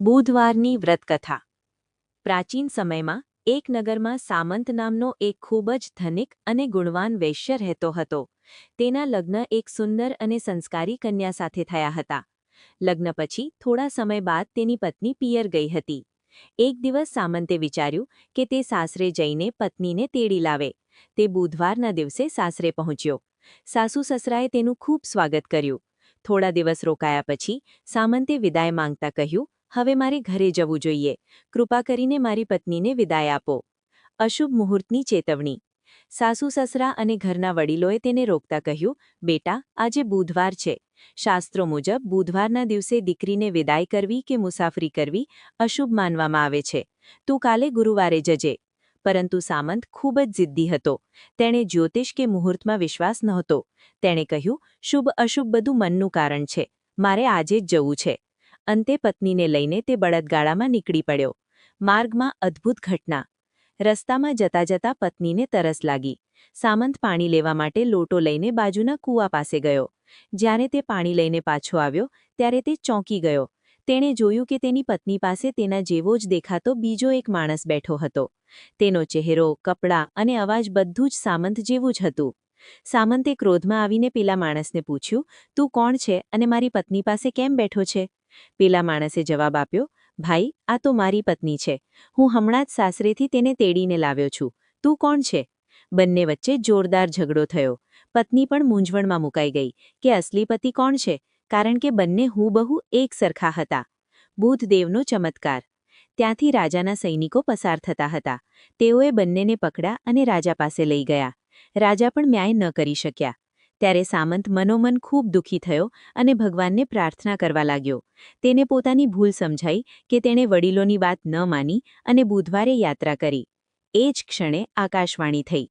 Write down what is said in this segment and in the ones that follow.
બુધવારની વ્રતકથા. પ્રાચીન સમયમાં એક નગરમાં સામંત નામનો એક ખૂબ જ ધનિક અને ગુણવાન વૈશ્ય રહેતો હતો. તેના લગ્ન એક સુંદર અને સંસ્કારી કન્યા સાથે થયા હતા. લગ્ન પછી થોડા સમય બાદ તેની પત્ની પિયર ગઈ હતી. એક દિવસ સામંતે વિચાર્યું કે તે સાસરે જઈને પત્નીને તેડી લાવે. તે બુધવારના દિવસે સાસરે પહોંચ્યો. સાસુ સસરાએ તેનું ખૂબ સ્વાગત કર્યું. થોડા દિવસ રોકાયા પછી સામંતે વિદાય માંગતા કહ્યું હવે મારે ઘરે જવું જોઈએ. કૃપા કરીને મારી પત્નીને વિદાય આપો. અશુભ મુહૂર્તની ચેતવણી. સાસુ સસરા અને ઘરના વડીલોએ તેને રોકતા કહ્યું, બેટા, આજે બુધવાર છે. શાસ્ત્રો મુજબ બુધવારના દિવસે દીકરીને વિદાય કરવી કે મુસાફરી કરવી અશુભ માનવામાં આવે છે. તું કાલે ગુરુવારે જજે. પરંતુ સામંત ખૂબ જ જિદ્દી હતો. તેણે જ્યોતિષ કે મુહૂર્તમાં વિશ્વાસ નહોતો. તેણે કહ્યું, શુભ અશુભ બધું મનનું કારણ છે. મારે આજે જ જવું છે. અંતે પત્નીને લઈને તે બળદગાળામાં નીકળી પડ્યો. માર્ગમાં અદ્ભુત ઘટના. રસ્તામાં જતા જતા પત્નીને તરસ લાગી. સામંત પાણી લેવા માટે લોટો લઈને બાજુના કૂવા પાસે ગયો. જ્યારે તે પાણી લઈને પાછો આવ્યો, ત્યારે તે ચોંકી ગયો. તેણે જોયું કે તેની પત્ની પાસે તેના જેવો જ દેખાતો બીજો એક માણસ બેઠો હતો. તેનો ચહેરો, કપડાં અને અવાજ બધું જ સામંત જેવું જ હતું. સામંતે ક્રોધમાં આવીને પેલા માણસને પૂછ્યું, તું કોણ છે અને મારી પત્ની પાસે કેમ બેઠો છે? પેલા માણસે જવાબ આપ્યો, ભાઈ, આ તો મારી પત્ની છે. હું હમણાં જ સાસરેથી તેને તેડીને લાવ્યો છું. તું કોણ છે? બંને વચ્ચે જોરદાર ઝઘડો થયો. પત્ની પણ મૂંઝવણમાં મુકાઈ ગઈ કે અસલી પતિ કોણ છે, કારણ કે બંને હુબહુ એક સરખા હતા. બુધદેવનો ચમત્કાર. ત્યાંથી રાજાના સૈનિકો પસાર થતા હતા. તેઓએ બંનેને પકડ્યા અને રાજા પાસે લઈ ગયા. રાજા પણ ન્યાય ન કરી શક્યા. ત્યારે સામંત મનોમન ખૂબ દુઃખી થયો અને ભગવાનને પ્રાર્થના કરવા લાગ્યો. તેને પોતાની ભૂલ સમજાઈ કે તેણે વડીલોની વાત ન માની અને બુધવારે યાત્રા કરી. એ જ ક્ષણે આકાશવાણી થઈ.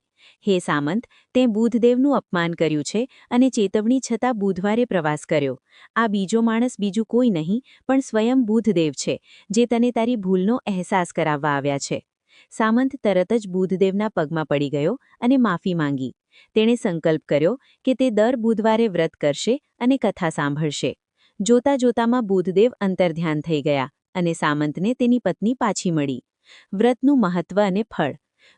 હે સામંત તે બુધદેવનું અપમાન કર્યું છે અને ચેતવણી છતાં બુધવારે પ્રવાસ કર્યો. આ બીજો માણસ બીજું કોઈ નહીં, પણ સ્વયં બુધદેવ છે, જે તને તારી ભૂલનો અહેસાસ કરાવવા આવ્યા છે. સામંત તરત જ બુધદેવના પગમાં પડી ગયો અને માફી માંગી. તેણે સંકલ્પ કર્યો કે તે દર બુધવારે વ્રત કરશે અને કથા સાંભળશે. જોતા જોતામાં બુધદેવ અંતર્ધ્યાન થઈ ગયા અને સામંતને તેની પત્ની પાછી મળી. વ્રતનું મહત્વ અને ફળ,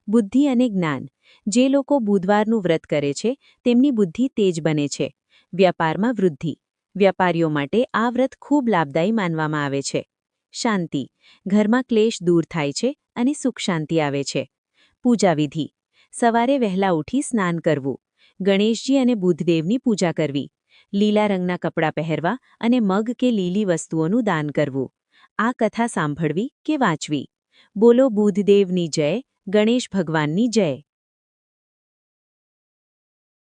બુદ્ધિ અને જ્ઞાન. જે લોકો બુધવારનું વ્રત કરે છે, તેમની બુદ્ધિ તેજ બને છે. વ્યાપારમાં વૃદ્ધિ. વ્યાપારીઓ માટે આ વ્રત ખૂબ લાભદાયી માનવામાં આવે છે. શાંતિ. ઘરમાં ક્લેશ દૂર થાય છે અને સુખ શાંતિ આવે છે. પૂજા વિધિ સવારે વહેલા ઉઠી સ્નાન કરવું. ગણેશજી અને બુધદેવની પૂજા કરવી. લીલા રંગના કપડાં પહેરવા અને મગ કે લીલી વસ્તુઓનું દાન કરવું. આ કથા સાંભળવી કે વાંચવી? બોલો બુધદેવની જય, ગણેશ ભગવાનની જય.